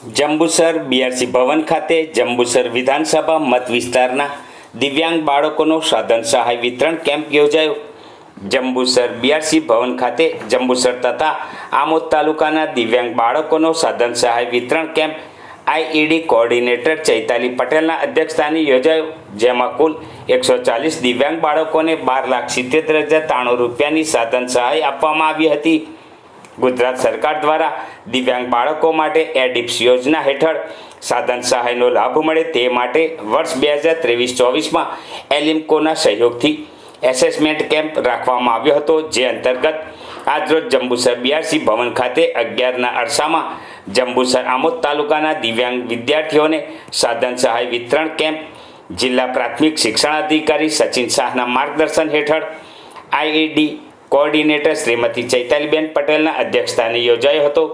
Jambusar BRC ભવન ખાતે જંબુસર વિધાનસભા મત વિસ્તારના દિવ્યાંગ બાળકોનો સાધન સહાય વિતરણ કેમ્પ યોજાયો. જંબુસર બીઆરસી ભવન ખાતે જંબુસર તથા આમોદ તાલુકાના દિવ્યાંગ બાળકોનો સાધન સહાય વિતરણ કેમ્પ આઈઈડી કોઓર્ડિનેટર ચૈતાલી પટેલના અધ્યક્ષસ્થાને યોજાયો, જેમાં કુલ એકસો ચાલીસ દિવ્યાંગ બાળકોને બાર લાખ સિત્તેર હજાર ત્રાણું રૂપિયાની સાધન સહાય આપવામાં આવી હતી. ગુજરાત સરકાર દ્વારા દિવ્યાંગ બાળકો માટે એડિપ્સ યોજના હેઠળ સાધન સહાયનો લાભ મળે તે માટે વર્ષ બે હજાર ત્રેવીસ ચોવીસમાં એલિમ્કોના સહયોગથી એસેસમેન્ટ કેમ્પ રાખવામાં આવ્યો હતો, જે અંતર્ગત આજરોજ જંબુસર બીઆરસી ભવન ખાતે અગિયારના અરસામાં જંબુસર આમોદ તાલુકાના દિવ્યાંગ વિદ્યાર્થીઓને સાધન સહાય વિતરણ કેમ્પ જિલ્લા પ્રાથમિક શિક્ષણાધિકારી સચિન શાહના માર્ગદર્શન હેઠળ આઈઈડી કોઓર્ડિનેટર શ્રીમતી ચૈતાલીબેન પટેલના અધ્યક્ષસ્થાને યોજાયો હતો,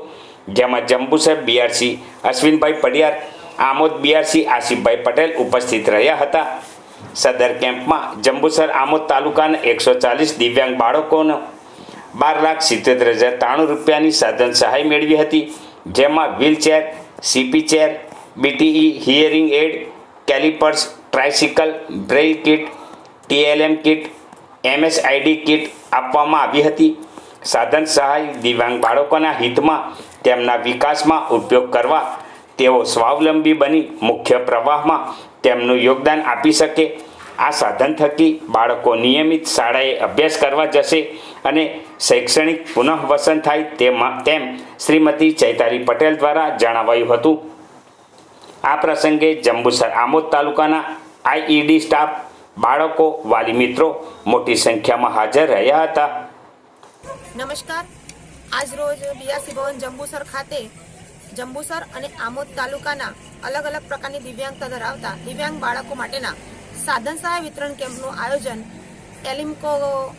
જેમાં જંબુસર બીઆરસી અશ્વિનભાઈ પડિયાર, આમોદ બીઆરસી આસિફભાઈ પટેલ ઉપસ્થિત રહ્યા હતા. સદર કેમ્પમાં જંબુસર આમોદ તાલુકાના એકસો ચાલીસ દિવ્યાંગ બાળકોનો બાર લાખ સિત્તેર હજાર ત્રાણું રૂપિયાની સાધન સહાય મેળવી હતી, જેમાં wheelchair CP chair BTE hearing aid calipers tricycle braille kit TLM kit MSID kit આપવામાં આવી હતી. સાધન સહાય દિવ્યાંગ બાળકોના હિતમાં તેમના વિકાસમાં ઉપયોગ કરવા તેઓ સ્વાવલંબી બની મુખ્ય પ્રવાહમાં તેમનું યોગદાન આપી શકે. આ સાધન થકી બાળકો નિયમિત શાળાએ અભ્યાસ કરવા જશે અને શૈક્ષણિક પુનઃવસન થાય તેમાં તેમ શ્રીમતી ચૈતાલી પટેલ દ્વારા જણાવાયું હતું. આ પ્રસંગે જંબુસર આમોદ તાલુકાના આઈઈડી સ્ટાફ બાળકો, વાલી મિત્રો મોટી સંખ્યામાં હાજર રહ્યા હતા. નમસ્કાર. આજ રોજ બીઆરસી ભવન જંબુસર ખાતે જંબુસર અને આમોદ તાલુકાના અલગ અલગ પ્રકારની દિવ્યાંગતા ધરાવતા દિવ્યાંગ બાળકો માટેના સાધન સહાય વિતરણ કેમ્પનું આયોજન એલિમ્કો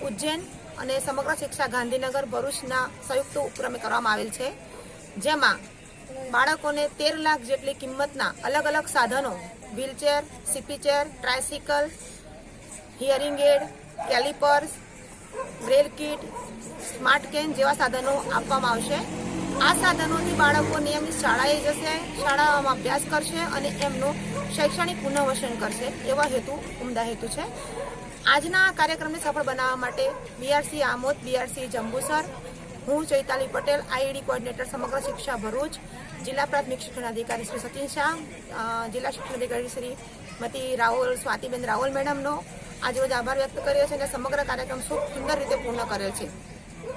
ઉજ્જૈન અને સમગ્ર શિક્ષા ગાંધીનગર ભરૂચના સંયુક્ત ઉપક્રમે કરવામાં આવેલ છે. જેમાં બાળકોને તેર લાખ જેટલી કિંમતના અલગ અલગ સાધનો, wheelchair, CP chair, tricycle hearing aid, calipers braille kit, smart cane જેવા સાધનો આપવામાં આવશે. આ સાધનોથી બાળકો નિયમિત શાળાએ જશે શાળાઓમાં અભ્યાસ કરશે અને એમનું શૈક્ષણિક પુનર્વસન કરશે એવા હેતુ, ઉમદા હેતુ છે. આજના આ કાર્યક્રમને સફળ બનાવવા માટે બીઆરસી આમોદ, બીઆરસી જંબુસર, હું ચૈતાલી પટેલ આઈડી કોઓર્ડિનેટર સમગ્ર શિક્ષા ભરૂચ, જિલ્લા પ્રાથમિક શિક્ષણ અધિકારી શ્રી સચિન શાહ જિલ્લા શિક્ષણ અધિકારી શ્રી મતી રાહુલ સ્વાતિબેન રાહુલ મેડમનો આજરોજ આભાર વ્યક્ત કર્યો છે અને સમગ્ર કાર્યક્રમ ખૂબ સુંદર રીતે પૂર્ણ કરેલ છે.